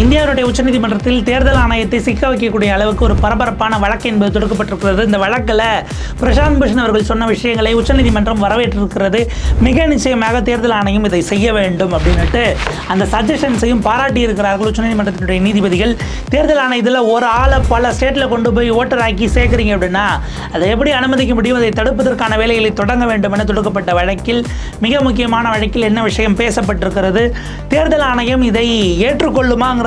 இந்தியாவுடைய உச்சநீதிமன்றத்தில் தேர்தல் ஆணையத்தை சிக்க வைக்கக்கூடிய அளவுக்கு ஒரு பரபரப்பான வழக்கு என்பது தொடுக்கப்பட்டிருக்கிறது. இந்த வழக்கில் பிரசாந்த் பூஷன் அவர்கள் சொன்ன விஷயங்களை உச்சநீதிமன்றம் வரவேற்றிருக்கிறது. மிக நிச்சயமாக தேர்தல் ஆணையம் இதை செய்ய வேண்டும் அப்படின்னுட்டு அந்த சஜஷன்ஸையும் பாராட்டி இருக்கிறார்கள் உச்சநீதிமன்றத்தினுடைய நீதிபதிகள். தேர்தல் ஆணையத்தில் ஒரு ஆளை பல ஸ்டேட்டில் கொண்டு போய் ஓட்டர் ஆக்கி சேர்க்குறீங்க அப்படின்னா அதை எப்படி அனுமதிக்க முடியும்? அதை தடுப்பதற்கான வேலைகளை தொடங்க வேண்டும் என தொடுக்கப்பட்ட வழக்கில். மிக முக்கியமான வழக்கில் என்ன விஷயம் பேசப்பட்டிருக்கிறது? தேர்தல் ஆணையம் இதை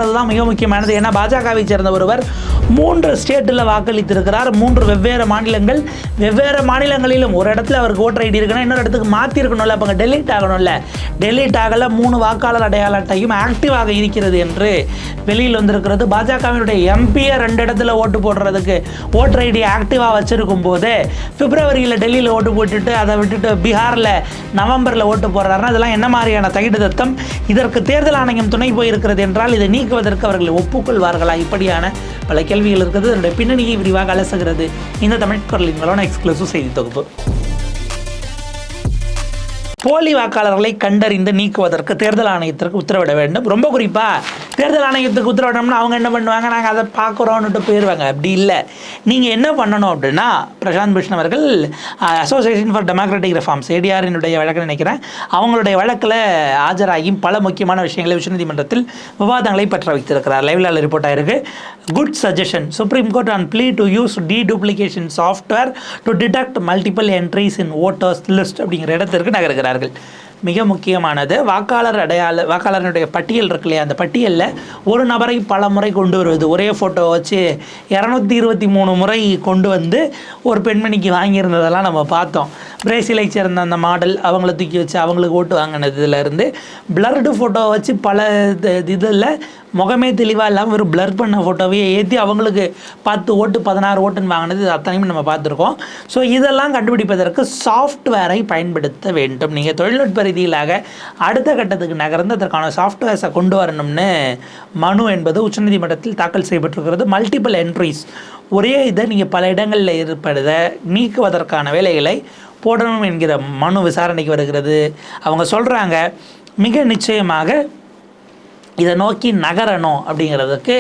ஏற்றுக்கொள்ளுமாங்கிறது தான் மிக முக்கியமானது. ஏன்னா பாஜகவை சேர்ந்த ஒருவர் மூன்று ஸ்டேட்டில் வாக்களித்திருக்கிறார். மூன்று வெவ்வேறு மாநிலங்கள். வெவ்வேறு மாநிலங்களிலும் ஒரு இடத்துல அவருக்கு ஓட்டர் ஐடி இருக்குன்னா இன்னொரு இடத்துக்கு மாற்றிருக்கணும்ல அப்போ டெலீட் ஆகணும்ல. டெலீட் ஆகல மூணு வாக்காளர் அடையாள அட்டையும் ஆக்டிவாக இருக்கிறது என்று வெளியில் வந்திருக்கிறது. பாஜகவினுடைய எம்பியை ரெண்டு இடத்துல ஓட்டு போடுறதுக்கு ஓட்டர் ஐடி ஆக்டிவாக வச்சுருக்கும் போது பிப்ரவரியில் டெல்லியில் ஓட்டு போட்டுட்டு அதை விட்டுட்டு பீகாரில் நவம்பரில் ஓட்டு போடுறாருன்னா இதெல்லாம் என்ன மாதிரியான தகிடு தத்தம்? இதற்கு தேர்தல் ஆணையம் துணை போயிருக்கிறது என்றால் இதை நீக்குவதற்கு அவர்கள் ஒப்புக்கொள்வார்களா? இப்படியான பல கேள்விகள் இருக்கிறது அதனுடைய பின்னணியை விரிவாக அலசுகிறது இந்த தமிழ் குரலின் எக்ஸ்க்ளூசிவ் செய்தி தொகுப்பு. போலி வாக்காளர்களை கண்டறிந்து நீக்குவதற்கு தேர்தல் ஆணையத்திற்கு உத்தரவிட வேண்டும். ரொம்ப குறிப்பாக தேர்தல் ஆணையத்துக்கு உத்தரவிட்டோம்னா அவங்க என்ன பண்ணுவாங்க? நாங்கள் அதை பார்க்குறோன்னுட்டு போயிடுவாங்க அப்படி இல்லை. நீங்கள் என்ன பண்ணணும் அப்படின்னா பிரசாந்த் பூஷன் அவர்கள் அசோசியேஷன் ஃபார் டெமோக்ராட்டிக் ரிஃபார்ம்ஸ் ஏடிஆரினுடைய வழக்கு நினைக்கிறேன். அவங்களுடைய வழக்கில் ஆஜராகி பல முக்கியமான விஷயங்களை உச்சநீதிமன்றத்தில் விவாதங்களை பற்ற வைத்திருக்கிறார். லைவ்லால் ரிப்போர்ட் ஆயிருக்கு. Good suggestion supreme court on plea to use deduplication software to detect multiple entries in voters list அப்படிங்கிற இடத்திற்கு நகர்கிறார்கள். மிக முக்கியமானது. வாக்காளர் அடையாள வாக்காளருடைய பட்டியல் இருக்கு இல்லையா? அந்த பட்டியலில் ஒரு நபரை பல முறை கொண்டு வருவது. ஒரே ஃபோட்டோ வச்சு இரநூத்தி இருபத்தி மூணு முறை கொண்டு வந்து ஒரு பெண்மணிக்கு வாங்கியிருந்ததெல்லாம் நம்ம பார்த்தோம். பிரேசிலை சேர்ந்த அந்த மாடல் அவங்கள தூக்கி வச்சு அவங்களுக்கு ஓட்டு வாங்கினதுலேருந்து பிளர்டு ஃபோட்டோ வச்சு பல இதில் முகமே தெளிவாக இல்லாமல் ஒரு பிளர் பண்ண ஃபோட்டோவையே ஏற்றி அவங்களுக்கு பத்து ஓட்டு பதினாறு ஓட்டுன்னு வாங்கினது அத்தனையும் நம்ம பார்த்துருக்கோம். ஸோ இதெல்லாம் கண்டுபிடிப்பதற்கு சாஃப்ட்வேரை பயன்படுத்த வேண்டும். நீங்கள் தொழில்நுட்ப ரீதியிலாக அடுத்த கட்டத்துக்கு நகர்ந்து அதற்கான சாஃப்ட்வேர்ஸை கொண்டு வரணும்னு மனு என்பது உச்சநீதிமன்றத்தில் தாக்கல் செய்யப்பட்டிருக்கிறது. மல்டிபிள் என்ட்ரிஸ் ஒரே இதை நீங்கள் பல இடங்களில் இருப்பதை நீக்குவதற்கான வேலைகளை போடணும் என்கிற மனு விசாரணைக்கு வருகிறது. அவங்க சொல்கிறாங்க மிக நிச்சயமாக இதை நோக்கி நகரணும் அப்படிங்கிறதுக்கு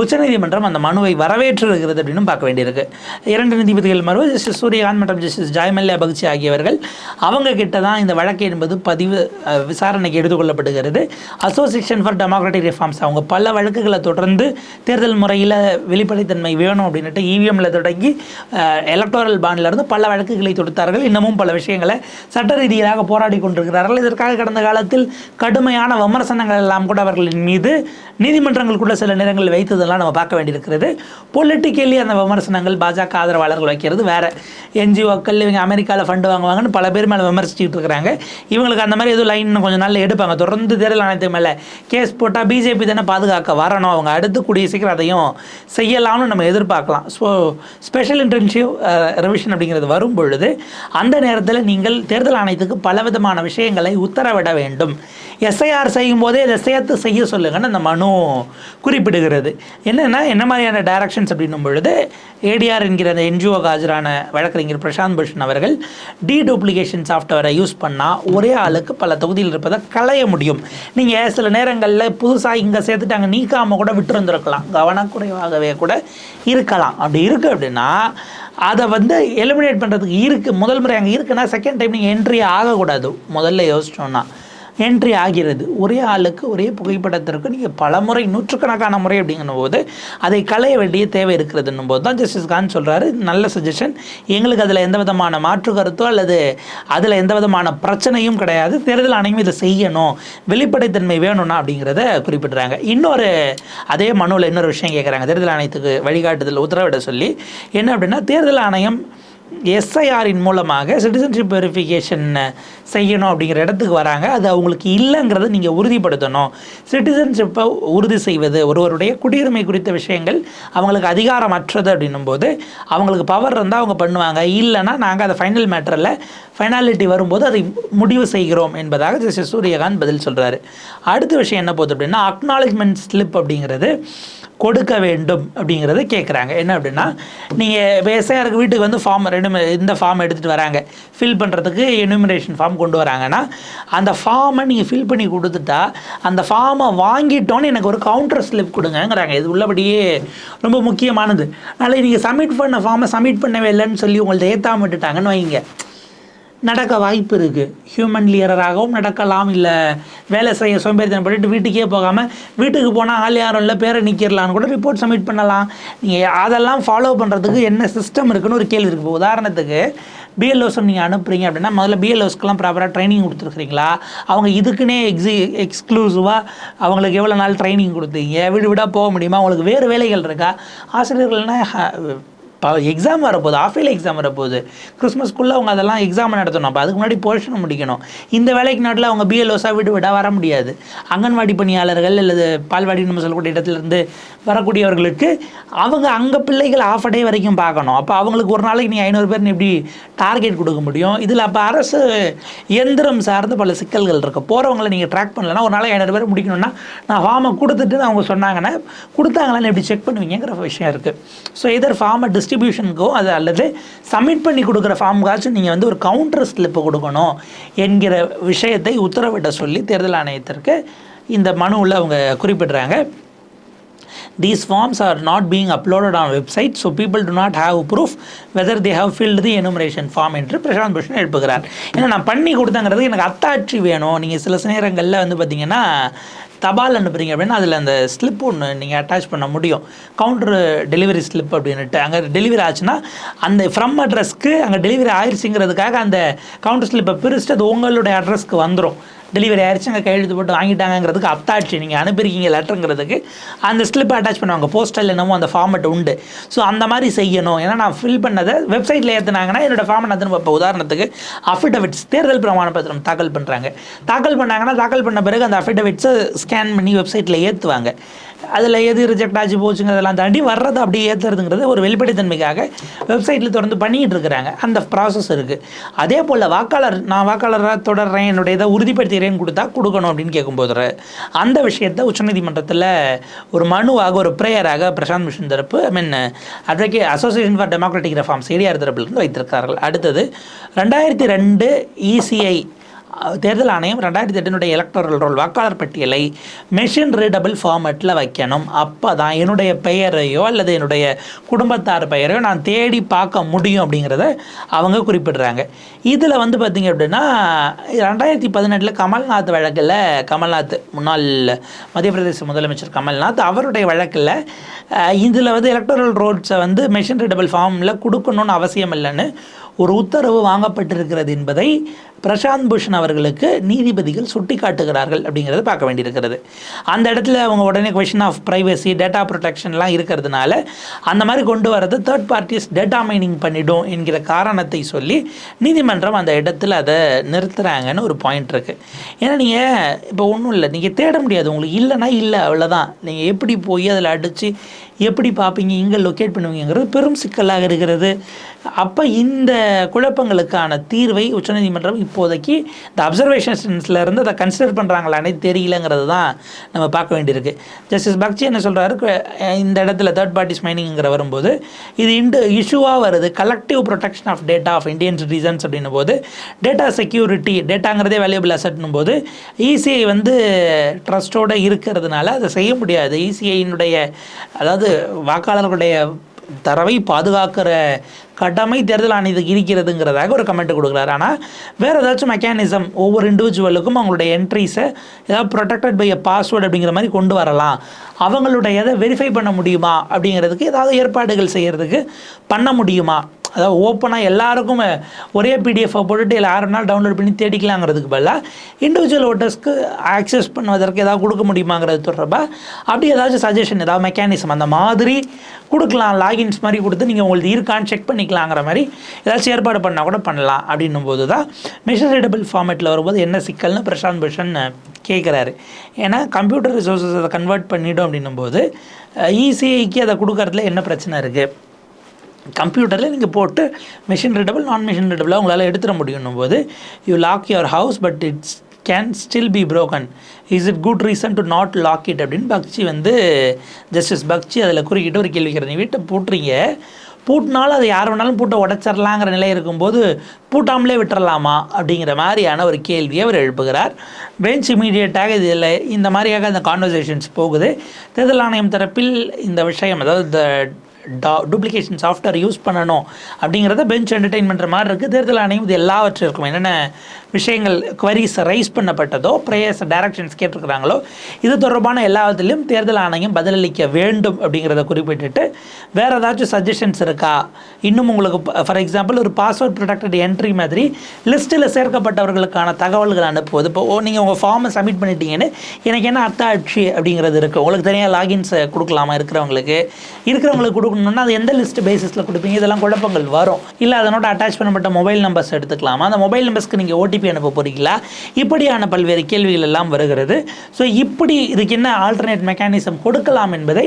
உச்சநீதிமன்றம் அந்த மனுவை வரவேற்றிருக்கிறது அப்படின்னு பார்க்க வேண்டியிருக்கு. இரண்டு நீதிபதிகள் மறு ஜஸ்டிஸ் சூரியகாந்த் மற்றும் ஜஸ்டிஸ் ஜாய்மல்யா பக்சி ஆகியவர்கள் அவங்க கிட்ட தான் இந்த வழக்கு என்பது பதிவு விசாரணைக்கு எடுத்துக்கொள்ளப்படுகிறது. அசோசியேஷன் ஃபார் டெமோக்ராட்டிக் ரிஃபார்ம்ஸ் அவங்க பல வழக்குகளை தொடர்ந்து தேர்தல் முறையில் வெளிப்படைத்தன்மை வேணும் அப்படின்ட்டு இவிஎம்மில் தொடங்கி எலக்டோரல் பாண்டிலிருந்து பல வழக்குகளை தொடுத்தார்கள். இன்னமும் பல விஷயங்களை சட்ட ரீதியாக போராடி கொண்டிருக்கிறார்கள். இதற்காக கடந்த காலத்தில் கடுமையான விமர்சனங்கள் எல்லாம் கூட அவர்களின் மீது நீதிமன்றங்களுக்குள்ள சில நேரங்களில் வைத்ததெல்லாம் நம்ம பார்க்க வேண்டியிருக்கிறது. பொலிட்டிக்கலி அந்த விமர்சனங்கள் பாஜக ஆதரவாளர்கள் வைக்கிறது. வேற என்ஜிஓக்கள் இவங்க அமெரிக்காவில் ஃபண்டு வாங்குவாங்கன்னு பல பேர் மேலே விமர்சிச்சுட்டு இருக்கிறாங்க. இவங்களுக்கு அந்த மாதிரி எதுவும் லைன் கொஞ்சம் நாளில் எடுப்பாங்க. தொடர்ந்து தேர்தல் ஆணையத்து மேலே கேஸ் போட்டால் பிஜேபி தானே பாதுகாக்க வரணும். அவங்க அடுத்து கூடிய சீக்கிரம் அதையும் செய்யலாம்னு நம்ம எதிர்பார்க்கலாம். ஸோ ஸ்பெஷல் இன்டர்ன்ஷிப் ரிவிஷன் அப்படிங்கிறது வரும் பொழுது அந்த நேரத்தில் நீங்கள் தேர்தல் ஆணையத்துக்கு பலவிதமான விஷயங்களை உத்தரவிட வேண்டும். எஸ்ஐஆர் செய்யும் போதே இதை சேர்த்து செய்ய சொல்லுங்கன்னு அந்த மனு குறிப்பிடுகிறது. என்னென்னா என்ன மாதிரியான டைரக்ஷன்ஸ் அப்படின்னும் பொழுது ஏடிஆர் என்கிற அந்த என்ஜிஓ ஆஜரான வழக்கறிஞர் பிரசாந்த் பூஷன் அவர்கள் டி டூப்ளிகேஷன் சாஃப்ட்வேரை யூஸ் பண்ணால் ஒரே ஆளுக்கு பல தொகுதியில் இருப்பதை களைய முடியும். நீங்கள் சில நேரங்களில் புதுசாக இங்கே சேர்த்துட்டாங்க நீக்காமல் கூட விட்டுருந்துருக்கலாம். கவனக்குறைவாகவே கூட இருக்கலாம். அப்படி இருக்குது அப்படின்னா அதை வந்து எலிமினேட் பண்ணுறதுக்கு இருக்குது முதல் முறை அங்கே இருக்குன்னா செகண்ட் டைம் நீங்கள் என்ட்ரி ஆகக்கூடாது. முதல்ல யோசிச்சோன்னா என்ட்ரி ஆகிறது. ஒரே ஆளுக்கு ஒரே புகைப்படத்திற்கு நீங்கள் பல முறை நூற்றுக்கணக்கான முறை அப்படிங்கும் போது அதை களைய வேண்டிய தேவை இருக்கிறதுன்னும் போது தான் ஜஸ்டிஸ் கான் சொல்கிறாரு நல்ல சஜஷன் எங்களுக்கு அதில் எந்த விதமான மாற்று கருத்தோ அல்லது அதில் எந்த விதமான பிரச்சனையும் கிடையாது. தேர்தல் ஆணையம் இதை செய்யணும். வெளிப்படைத்தன்மை வேணும்னா அப்படிங்கிறத குறிப்பிடுறாங்க. இன்னொரு அதே மனுவில் இன்னொரு விஷயம் கேட்குறாங்க தேர்தல் ஆணையத்துக்கு வழிகாட்டுதல் உத்தரவிட சொல்லி. என்ன அப்படின்னா தேர்தல் ஆணையம் எஸ்ஐஆரின் மூலமாக சிட்டிசன்ஷிப் வெரிஃபிகேஷன் செய்யணும் அப்படிங்கிற இடத்துக்கு வராங்க. அது அவங்களுக்கு இல்லைங்கிறத நீங்கள் உறுதிப்படுத்தணும். சிட்டிசன்ஷிப்பை உறுதி செய்வது ஒருவருடைய குடியுரிமை குறித்த விஷயங்கள் அவங்களுக்கு அதிகாரமற்றது அப்படின்னும் போது அவங்களுக்கு பவர் இருந்தால் அவங்க பண்ணுவாங்க. இல்லைன்னா நாங்கள் அதை ஃபைனல் மேட்டரில் ஃபைனாலிட்டி வரும்போது அதை முடிவு செய்கிறோம் என்பதாக ஜஸ்டிஸ் சூரியகாந்த் பதில் சொல்கிறாரு அடுத்த விஷயம் என்ன போகுது அப்படின்னா அக்னாலஜ்மெண்ட் ஸ்லிப் அப்படிங்கிறது கொடுக்க வேண்டும் அப்படிங்கிறத கேட்குறாங்க என்ன அப்படின்னா நீங்கள் இப்போ எஸ்ஐஆருக்கு வீட்டுக்கு வந்து ஃபார்ம் ரெண்டு இந்த ஃபார்ம் எடுத்துகிட்டு வராங்க. ஃபில் பண்ணுறதுக்கு எனுமிரேஷன் ஃபார்ம் கொண்டு வராங்கன்னா அந்த ஃபார்மை நீங்கள் ஃபில் பண்ணி கொடுத்துட்டா அந்த ஃபார்மை வாங்கிட்டோன்னு எனக்கு ஒரு கவுண்டர் ஸ்லிப் கொடுங்கங்கிறாங்க. இது உள்ளபடியே ரொம்ப முக்கியமானது. அதனால் நீங்கள் சப்மிட் பண்ண ஃபார்மை சப்மிட் பண்ணவே இல்லைன்னு சொல்லி உங்கள்ட்ட ஏற்றாம விட்டுட்டாங்கன்னு வைங்க. நடக்க வாய்ப்பு இருக்குது ஹியூமன் லியராகவும் நடக்கலாம் இல்லை வேலை செய்ய சோம்பேறித்தனம் பண்ணிட்டு வீட்டுக்கே போகாமல் வீட்டுக்கு போனால் ஆள் யாரும் இல்லை பேரை நிற்கிறலான்னு கூட ரிப்போர்ட் சப்மிட் பண்ணலாம். நீங்கள் அதெல்லாம் ஃபாலோ பண்ணுறதுக்கு என்ன சிஸ்டம் இருக்குன்னு ஒரு கேள்வி இருக்குது உதாரணத்துக்கு பிஎல்ஓஸும் நீங்கள் அனுப்புறீங்க அப்படின்னா முதல்ல பிஎல்ஓஸ்க்கெலாம் ப்ராப்பராக ட்ரைனிங் கொடுத்துருக்குறீங்களா? அவங்க இதுக்குன்னே எக்ஸி எக்ஸ்க்ளூசிவாக அவங்களுக்கு எவ்வளோ நாள் ட்ரைனிங் கொடுத்தீங்க? வீடு வீடாக போக முடியுமா? அவங்களுக்கு வேறு வேலைகள் இருக்கா? ஆசிரியர்கள்னால் இப்போ எக்ஸாம் வரப்போகுது ஆஃபீல் எக்ஸாம் வரப்போகுது. கிறிஸ்மஸ்க்குள்ளே அவங்க அதெல்லாம் எக்ஸாம் நடத்தணும். அப்போ அதுக்கு முன்னாடி போர்ஷன் முடிக்கணும். இந்த வேலைக்கு நாட்டில் அவங்க பிஎல்ஓஸாக விட்டு விட வர முடியாது. அங்கன்வாடி பணியாளர்கள் அல்லது பால்வாடி நம்ம சொல்லக்கூடிய இடத்துலேருந்து வரக்கூடியவர்களுக்கு அவங்க அங்கே பிள்ளைகள் ஆஃப் டே வரைக்கும் பார்க்கணும். அப்போ அவங்களுக்கு ஒரு நாளைக்கு நீ ஐநூறு பேர் எப்படி டார்கெட் கொடுக்க முடியும்? இதில் அப்போ அரசு இயந்திரம் சார்ந்த பல சிக்கல்கள் இருக்குது போகிறவங்களை நீங்கள் ட்ராக் பண்ணலன்னா ஒரு நாளைக்கு ஐநூறு பேர் முடிக்கணும்னா நான் ஃபார்மை கொடுத்துட்டு அவங்க சொன்னாங்கன்னா கொடுத்தாங்களான்னு எப்படி செக் பண்ணுவீங்கிற விஷயம் இருக்குது ஸோ இதர் ஃபார்மை டிஸ்ட்ரிபியூஷனுக்கோ அது அல்லது சப்மிட் பண்ணி கொடுக்குற ஃபார்முக்காச்சும் நீங்கள் வந்து ஒரு கவுண்டர் ஸ்லிப்பு கொடுக்கணும் என்கிற விஷயத்தை உத்தரவிட சொல்லி தேர்தல் ஆணையத்திற்கு இந்த மனுவில் அவங்க குறிப்பிடுறாங்க. These forms are not being uploaded on website so people do not have proof whether they have filled the enumeration form என்று பிரசாந்த் பூஷன் எழுப்புகிறார். ஏன்னா நான் பண்ணி கொடுத்தங்கிறது எனக்கு அத்தாட்சி வேணும். நீங்கள் சில நேரங்களில் வந்து பார்த்திங்கன்னா தபால் அனுப்புறீங்க அப்படின்னா அதில் அந்த ஸ்லிப் ஒன்று நீங்கள் அட்டாச் பண்ண முடியும். கவுண்டர் டெலிவரி ஸ்லிப் அப்படின்ட்டு அங்கே டெலிவரி ஆச்சுன்னா அந்த ஃப்ரம் அட்ரஸ்க்கு அங்கே டெலிவரி ஆயிடுச்சுங்கிறதுக்காக அந்த கவுண்டர் ஸ்லிப்பை பிரிச்சுட்டு அது உங்களுடைய அட்ரஸ்க்கு வந்துடும் டெலிவரி ஆயிடுச்சு அங்கே கையெழுத்து போட்டு வாங்கிட்டாங்கங்கிறதுக்கு அத்தாட்சி. நீங்கள் அனுப்பியிருக்கீங்க லெட்டருங்கிறதுக்கு அந்த ஸ்லிப்பை அட்டாச் பண்ணுவாங்க. போஸ்டல் என்னமோ அந்த ஃபார்மெட் உண்டு. ஸோ அந்த மாதிரி செய்யணும். ஏன்னா நான் ஃபில் பண்ணதை வெப்சைட்டில் ஏற்றுனாங்கன்னா என்னோடய ஃபார்மை நான் திரும்ப இப்போ உதாரணத்துக்கு அஃபிடவிட்ஸ் தேர்தல் பிரமாண பத்திரம் தாக்கல் பண்ணுறாங்க தாக்கல் பண்ணாங்கன்னா தாக்கல் பண்ண பிறகு அந்த அஃபிடவிட்ஸை ஸ்கேன் பண்ணி வெப்சைட்டில் ஏற்றுவாங்க அதில் எது ரிஜெக்ட் ஆச்சு போச்சுங்கிறதெல்லாம் தாண்டி வர்றதை அப்படியே ஏற்றுறதுங்கிறது ஒரு வெளிப்படைத்தன்மைக்காக வெப்சைட்டில் தொடர்ந்து பண்ணிகிட்டு இருக்கிறாங்க. அந்த ப்ராசஸ் இருக்குது அதே போல் வாக்காளர் நான் வாக்காளராக தொடர்றேன் என்னுடைய இதை உறுதிப்படுத்துகிறேன்னு கொடுத்தா கொடுக்கணும் அப்படின்னு கேட்கும்போது அந்த விஷயத்தை உச்சநீதிமன்றத்தில் ஒரு மனுவாக ஒரு ப்ரேயராக பிரசாந்த் மிஷன் தரப்பு I mean advocate association for democratic reforms ADR தரப்பிலிருந்து வைத்திருக்கிறார்கள். அடுத்தது ரெண்டாயிரத்தி ரெண்டு இசிஐ தேர்தல் ஆணையம் ரெண்டாயிரத்தி எட்டினுடைய எலக்டோரல் ரோல் வாக்காளர் பட்டியலை மெஷின் ரீடபிள் ஃபார்மேட்டில் வைக்கணும். அப்போ தான் என்னுடைய பெயரையோ அல்லது என்னுடைய குடும்பத்தார் பெயரையோ நான் தேடி பார்க்க முடியும் அப்படிங்கிறத அவங்க குறிப்பிடுறாங்க. இதில் வந்து பார்த்திங்க அப்படின்னா ரெண்டாயிரத்தி பதினெட்டில் கமல்நாத் வழக்கில் கமல்நாத் முன்னாள் மத்திய பிரதேச முதலமைச்சர் கமல்நாத் அவருடைய வழக்கில் இதில் வந்து எலக்டோரல் ரோட்ஸை வந்து மெஷின் ரீடபிள் ஃபார்மில் கொடுக்கணும்னு அவசியம் இல்லைன்னு ஒரு உத்தரவு வாங்கப்பட்டிருக்கிறது என்பதை பிரசாந்த் பூஷன் அவர்களுக்கு நீதிபதிகள் சுட்டி காட்டுகிறார்கள் அப்படிங்கிறத பார்க்க வேண்டியிருக்கிறது. அந்த இடத்துல அவங்க உடனே கொஷின் ஆஃப் ப்ரைவசி டேட்டா ப்ரொடெக்ஷன்லாம் இருக்கிறதுனால அந்த மாதிரி கொண்டு வரது தேர்ட் பார்ட்டிஸ் டேட்டா மைனிங் பண்ணிடும் என்கிற காரணத்தை சொல்லி நீதிமன்றம் அந்த இடத்துல அதை நிறுத்துகிறாங்கன்னு ஒரு பாயிண்ட் இருக்குது ஏன்னா நீங்கள் இப்போ ஒன்றும் இல்லை நீங்கள் தேட முடியாது. உங்களுக்கு இல்லைன்னா இல்லை அவ்வளோதான் நீங்கள் எப்படி போய் அதில் அடித்து எப்படி பார்ப்பீங்க இங்கே லொக்கேட் பண்ணுவீங்கிறது பெரும் சிக்கலாக இருக்கிறது. அப்போ இந்த குழப்பங்களுக்கான தீர்வை உச்சநீதிமன்றம் இப்போதைக்கு இந்த அப்சர்வேஷன்ஸில் இருந்து அதை கன்சிடர் பண்ணுறாங்களானே தெரியலங்கிறது தான் நம்ம பார்க்க வேண்டியிருக்கு. ஜஸ்டிஸ் பக்ஜி என்ன சொல்கிறாரு இந்த இடத்துல தேர்ட் பார்ட்டிஸ் மைனிங்கிற வரும்போது இது இண்டு இஷ்யூவாக வருது. Collective protection of data of Indian citizens அப்படின்னும் போது டேட்டா செக்யூரிட்டி டேட்டாங்கிறதே வேல்யூபிள் அசட்னும் போது இசிஐ வந்து ட்ரஸ்ட்டோடு இருக்கிறதுனால அதை செய்ய முடியாது. இசிஐயினுடைய அதாவது வாக்காளர்களுடைய தரவை பாதுகாக்கிற கடமை தேர்தல் ஆணையத்துக்கு இருக்கிறதுங்கிறதாக ஒரு கமெண்ட் கொடுக்குறாரு. ஆனால் வேறு ஏதாச்சும் மெக்கானிசம் ஒவ்வொரு இண்டிவிஜுவலுக்கும் அவங்களுடைய என்ட்ரிஸை ஏதாவது ப்ரொடெக்டட் பை அ பாஸ்வேர்டு அப்படிங்கிற மாதிரி கொண்டு வரலாம். அவங்களுடைய எதை வெரிஃபை பண்ண முடியுமா அப்படிங்கிறதுக்கு ஏதாவது ஏற்பாடுகள் செய்கிறதுக்கு பண்ண முடியுமா? அதாவது ஓப்பனாக எல்லாருக்கும் ஒரே பிடிஎஃபை போட்டுட்டு யாரும் டவுன்லோட் பண்ணி தேடிக்கலாங்கிறதுக்கு பதிலாக இண்டிவிஜுவல் ஓட்டர்ஸ்க்கு ஆக்சஸ் பண்ணுவதற்கு ஏதாவது கொடுக்க முடியுமாங்கிறது தொடர்பாக அப்படி ஏதாச்சும் சஜஷன் ஏதாவது மெக்கானிசம் அந்த மாதிரி கொடுக்கலாம். லாகின்ஸ் மாதிரி கொடுத்து நீங்கள் உங்களுக்கு இருக்கான்னு செக் பண்ணிக்கலாங்கிற மாதிரி ஏதாச்சும் ஏற்பாடு பண்ணால் கூட பண்ணலாம் அப்படின்னும் போது தான் மெஷரேடபிள் ஃபார்மேட்டில் வரும்போது என்ன சிக்கல்னு பிரசாந்த் பூஷன் கேட்குறாரு ஏன்னா கம்ப்யூட்டர் ரிசோர்ஸஸ் அதை கன்வெர்ட் பண்ணிட்டோம் அப்படின்னும் போது இசிஐக்கு அதை கொடுக்கறதுல என்ன பிரச்சனை இருக்குது கம்ப்யூட்டரில் நீங்கள் போட்டு மிஷின் ரீடபிள் நான் மிஷின் ரீடபிளாக உங்களால் எடுத்துட முடியும் போது you lock your house but it's can still be broken is it good reason to not lock it அப்படின்னு பக்சி வந்து ஜஸ்டிஸ் பக்ஷி அதில் குறுக்கிட்டு ஒரு கேள்வி கேட்குறது நீ வீட்டை பூட்டுறீங்க. பூட்டினாலும் அது யார் வேணாலும் பூட்டை உடச்சிடலாங்கிற நிலை இருக்கும்போது பூட்டாமலே விட்டுறலாமா? அப்படிங்கிற மாதிரியான ஒரு கேள்வியை அவர் எழுப்புகிறார். பெஞ்ச் இமீடியட்டாக இதில் இந்த மாதிரியாக அந்த கான்வர்சேஷன்ஸ் போகுது. தேர்தல் ஆணையம் தரப்பில் இந்த விஷயம் அதாவது இந்த டா டூப்ளிகேஷன் சாஃப்ட்வேர் யூஸ் பண்ணணும் அப்படிங்கிறத பெஞ்ச் என்டர்டெயின் பண்ணுற மாதிரி இருக்குது தேர்தல் ஆணையம் இது எல்லாவற்றிற்கும். என்னென்ன விஷயங்கள் குவரிஸ் ரைஸ் பண்ணப்பட்டதோ ப்ரேயர்ஸ் டைரக்ஷன்ஸ் கேட்டிருக்கிறாங்களோ இது தொடர்பான எல்லாத்திலையும் தேர்தல் ஆணையம் பதிலளிக்க வேண்டும் அப்படிங்கிறத குறிப்பிட்டுட்டு வேறு ஏதாச்சும் சஜஷன்ஸ் இருக்கா? இன்னும் உங்களுக்கு ஃபார் எக்ஸாம்பிள் ஒரு பாஸ்வேர்ட் ப்ரொடெக்டட் என்ட்ரி மாதிரி லிஸ்ட்டில் சேர்க்கப்பட்டவர்களுக்கான தகவல்கள் அனுப்புவது. இப்போ நீங்கள் உங்கள் ஃபார்மை சப்மிட் பண்ணிட்டீங்கன்னு எனக்கு என்ன அத்தாட்சி அப்படிங்கிறது இருக்குது உங்களுக்கு தனியாக லாகின்ஸ் கொடுக்கலாமா இருக்கிறவங்களுக்கு? இருக்கிறவங்களுக்கு கொடுக்கணும்னா அது எந்த லிஸ்ட் பேசிஸில் கொடுப்பீங்க? இதெல்லாம் குழப்பங்கள் வரும். இல்லை அதனோட அட்டாச் பண்ணப்பட்ட மொபைல் நம்பர்ஸ் எடுத்துக்கலாமா? அந்த மொபைல் நம்பர்ஸ்க்கு நீங்கள் ஓடிபி அனுப்ப போகிறீங்களா இப்படியான பல்வேறு கேள்விகள் எல்லாம் வருகிறது. ஸோ இப்படி இதுக்கு என்ன ஆல்டர்னேட் மெக்கானிசம் கொடுக்கலாம் என்பதை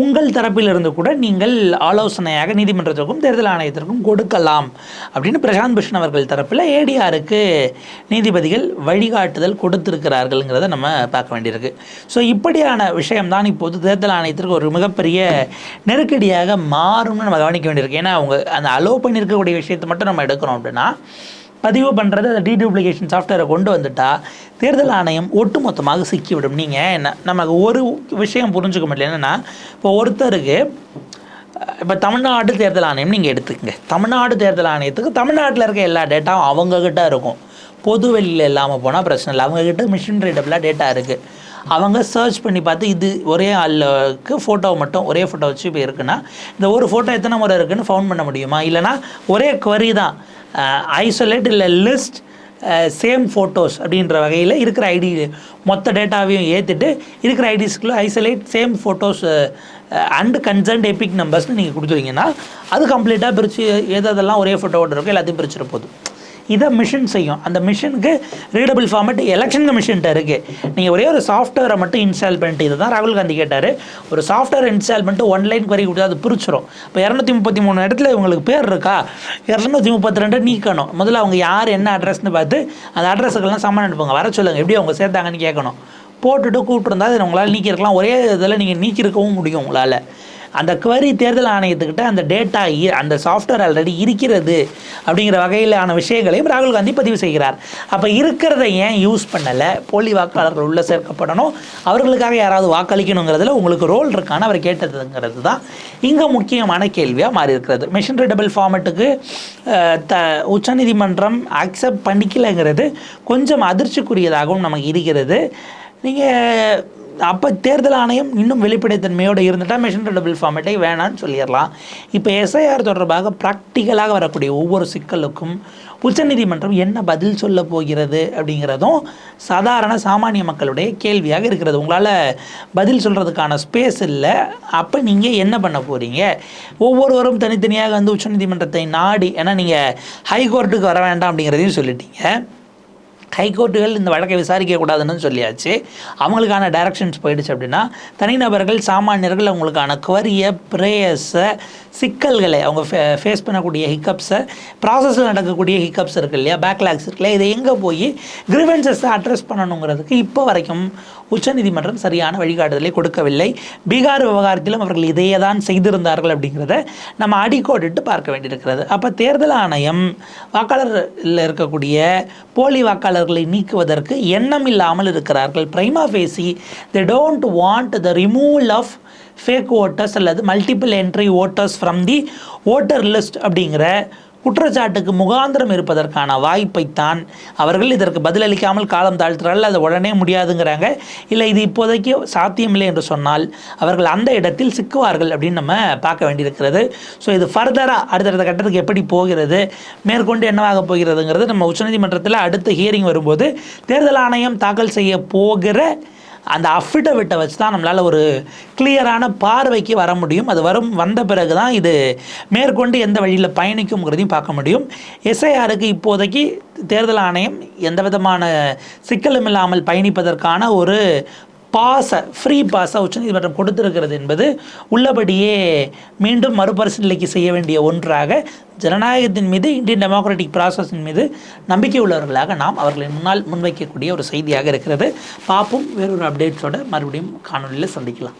உங்கள் தரப்பிலிருந்து கூட நீங்கள் ஆலோசனையாக நீதிமன்றத்திற்கும் தேர்தல் ஆணையத்திற்கும் கொடுக்கலாம். அப்படின்னு பிரசாந்த் பூஷன் அவர்கள் தரப்பில் ஏடிஆருக்கு நீதிபதிகள் வழிகாட்டுதல் கொடுத்திருக்கிறார்கள்ங்கிறத நம்ம பார்க்க வேண்டியிருக்கு. ஸோ இப்படியான விஷயம்தான் இப்போது தேர்தல் ஆணையத்திற்கு ஒரு மிகப்பெரிய நெருக்கடியாக மாறும்னு நம்ம கவனிக்க வேண்டியிருக்கு. ஏன்னா அவங்க அந்த அலோவ் பண்ணியிருக்கக்கூடிய விஷயத்தை மட்டும் நம்ம எடுக்கிறோம் அப்படின்னா பதிவு பண்ணுறது அந்த டீடூப்ளிகேஷன் சாஃப்ட்வேரை கொண்டு வந்துட்டால் தேர்தல் ஆணையம் ஒட்டுமொத்தமாக சிக்கிவிடும். நீங்கள் என்ன நமக்கு ஒரு விஷயம் புரிஞ்சுக்க முடியல. என்னென்னா இப்போ ஒருத்தருக்கு இப்போ தமிழ்நாடு தேர்தல் ஆணையம் நீங்கள் எடுத்துக்கங்க. தமிழ்நாடு தேர்தல் ஆணையத்துக்கு தமிழ்நாட்டில் இருக்க எல்லா டேட்டாவும் அவங்கக்கிட்ட இருக்கும். பொது வெளியில் இல்லாமல் போனால் பிரச்சனை இல்லை. அவங்கக்கிட்ட மிஷின் ரீடபிளாக டேட்டா இருக்குது அவங்க சர்ச் பண்ணி பார்த்து இது ஒரே ஆளுக்கு ஃபோட்டோ மட்டும் ஒரே ஃபோட்டோ வச்சு இப்போ இருக்குன்னா இந்த ஒரு ஃபோட்டோ எத்தனை முறை இருக்குதுன்னு ஃபவுண்ட் பண்ண முடியுமா? இல்லைனா ஒரே குவரி தான். ஐசோலேட் இல்லை லிஸ்ட் சேம் ஃபோட்டோஸ் அப்படின்ற வகையில் இருக்கிற ஐடி மொத்த டேட்டாவையும் ஏற்றிட்டு இருக்கிற ஐடிஸ்க்குள்ளே isolate same photos and concerned EPIC நம்பர்ஸ்னு நீங்கள் கொடுத்துருவீங்கன்னா அது கம்ப்ளீட்டாக பிரித்து அதெல்லாம் ஒரே ஃபோட்டோவோட இருக்கோ எல்லாத்தையும் பிரிச்சிட போதும். இதை மிஷின் செய்யும். அந்த மிஷினுக்கு ரீடபிள் ஃபார்மேட் எலெக்ஷன் கமிஷன்ட்ட இருக்குது நீங்கள் ஒரே ஒரு சாஃப்ட்வேரை மட்டும் இன்ஸ்டால் பண்ணிட்டு இதை தான் ராகுல் காந்தி கேட்டார். ஒரு சாஃப்ட்வேர் இன்ஸ்டால் பண்ணிட்டு ஒன்லைன் query கொடுத்து அது பிரிச்சிடும் இப்போ இரநூத்தி முப்பத்தி மூணு இடத்துல இவங்களுக்கு பேர் இருக்கா? இரநூத்தி முப்பத்தி ரெண்டு நீக்கணும். முதல்ல அவங்க யார் என்ன அட்ரஸ்னு பார்த்து அந்த அட்ரஸுக்கெல்லாம் சம்மன் அனுப்புங்க. வர சொல்லுங்கள் எப்படி அவங்க சேர்த்தாங்கன்னு கேட்கணும். போட்டுட்டு கூப்பிட்டுருந்தா அதை உங்களால் நீக்கியிருக்கலாம். ஒரே இதில் நீங்கள் நீக்கியிருக்கவும் முடியும் உங்களால். அந்த குவரி தேர்தல் ஆணையத்துக்கிட்ட அந்த டேட்டா அந்த சாஃப்ட்வேர் ஆல்ரெடி இருக்கிறது அப்படிங்கிற வகையிலான விஷயங்களையும் ராகுல் காந்தி பதிவு செய்கிறார். அப்போ இருக்கிறத ஏன் யூஸ் பண்ணலை? போலி வாக்காளர்கள் உள்ளே சேர்க்கப்படணும். அவர்களுக்காக யாராவது வாக்களிக்கணுங்கிறதுல உங்களுக்கு ரோல் இருக்கான்னு அவர் கேட்டதுங்கிறது தான் இங்கே முக்கியமான கேள்வியாக மாறி இருக்கிறது மிஷின் ரீடபிள் ஃபார்மெட்டுக்கு த உச்சநீதிமன்றம் அக்செப்ட் பண்ணிக்கலைங்கிறது கொஞ்சம் அதிர்ச்சிக்குரியதாகவும் நமக்கு இருக்கிறது. நீங்கள் அப்போ தேர்தல் ஆணையம் இன்னும் வெளிப்படைத்தன்மையோடு இருந்துட்டால் மிஷன் ரீடபிள் ஃபார்மேட்டை வேணான்னு சொல்லிடலாம். இப்போ எஸ்ஐஆர் தொடர்பாக ப்ராக்டிக்கலாக வரக்கூடிய ஒவ்வொரு சிக்கலுக்கும் உச்சநீதிமன்றம் என்ன பதில் சொல்ல போகிறது அப்படிங்கிறதும் சாதாரண சாமானிய மக்களுடைய கேள்வியாக இருக்கிறது. உங்களால் பதில் சொல்கிறதுக்கான ஸ்பேஸ் இல்லை. அப்போ நீங்கள் என்ன பண்ண போகிறீங்க ஒவ்வொருவரும் தனித்தனியாக வந்து உச்சநீதிமன்றத்தை நாடி ஏன்னா நீங்கள் ஹைகோர்ட்டுக்கு வர வேண்டாம் அப்படிங்கிறதையும் சொல்லிட்டீங்க. ஹைகோர்ட்டுகள் இந்த வழக்கை விசாரிக்கக்கூடாதுன்னு சொல்லியாச்சு. அவங்களுக்கான டைரக்ஷன்ஸ் போயிடுச்சு அப்படின்னா தனிநபர்கள் சாமானியர்கள் அவங்களுக்கான குவரிய ப்ரேயர்ஸை சிக்கல்களை அவங்க ஃபே ஃபேஸ் பண்ணக்கூடிய ஹிக்கப்ஸை ப்ராசஸில் நடக்கக்கூடிய ஹிக்கப்ஸ் இருக்கு இல்லையா பேக்லாக்ஸ் இருக்கு இல்லையா இதை எங்கே போய் கிரிவென்சஸை அட்ரஸ் பண்ணணுங்கிறதுக்கு இப்போ வரைக்கும் உச்சநீதிமன்றம் சரியான வழிகாட்டுதலை கொடுக்கவில்லை. பீகார் விவகாரத்திலும் அவர்கள் இதையே தான் செய்திருந்தார்கள் அப்படிங்கிறத நம்ம அடிக்கோடிட்டு பார்க்க வேண்டியிருக்கிறது. அப்போ தேர்தல் ஆணையம் வாக்காளரில் இருக்கக்கூடிய போலி வாக்காளர்கள் நீக்குவதற்கு எண்ணம் இல்லாமல் இருக்கிறார்கள். Prima facie they don't want the removal of fake voters அல்லது multiple entry voters from the voter list அப்படிங்கிற குற்றச்சாட்டுக்கு முகாந்திரம் இருப்பதற்கான வாய்ப்பைத்தான் அவர்கள் இதற்கு பதிலளிக்காமல் காலம் தாழ்த்துறாள் அது உடனே முடியாதுங்கிறாங்க. இல்லை இது இப்போதைக்கு சாத்தியமில்லை என்று சொன்னால் அவர்கள் அந்த இடத்தில் சிக்குவார்கள் அப்படின்னு நம்ம பார்க்க வேண்டியிருக்கிறது. ஸோ இது ஃபர்தராக அடுத்தடுத்த கட்டத்துக்கு எப்படி போகிறது மேற்கொண்டு என்னவாக போகிறதுங்கிறது நம்ம உச்சநீதிமன்றத்தில் அடுத்த ஹியரிங் வரும்போது தேர்தல் ஆணையம் தாக்கல் செய்ய போகிற அந்த அஃபிடவிட்டை வச்சு தான் நம்மளால் ஒரு கிளியரான பார்வைக்கு வர முடியும். அது வரும் வந்த பிறகு தான் இது மேற்கொண்டு எந்த வழியில் பயணிக்கும்ங்கிறதையும் பார்க்க முடியும். எஸ்ஐஆருக்கு இப்போதைக்கு தேர்தல் ஆணையம் எந்த விதமான சிக்கலும் இல்லாமல் பயணிப்பதற்கான ஒரு பாஸை ஃப்ரீ பாஸை உச்சநீதிமன்றம் கொடுத்திருக்கிறது என்பது உள்ளபடியே மீண்டும் மறுபரிசீலனைக்கு செய்ய வேண்டிய ஒன்றாக ஜனநாயகத்தின் மீது இந்தியன் டெமோக்ராட்டிக் ப்ராசஸின் மீது நம்பிக்கை உள்ளவர்களாக நாம் அவர்களின் முன்னால் முன்வைக்கக்கூடிய ஒரு செய்தியாக இருக்கிறது. பார்ப்போம் வேறொரு அப்டேட்ஸோட மறுபடியும் காணொலியில் சந்திக்கலாம்.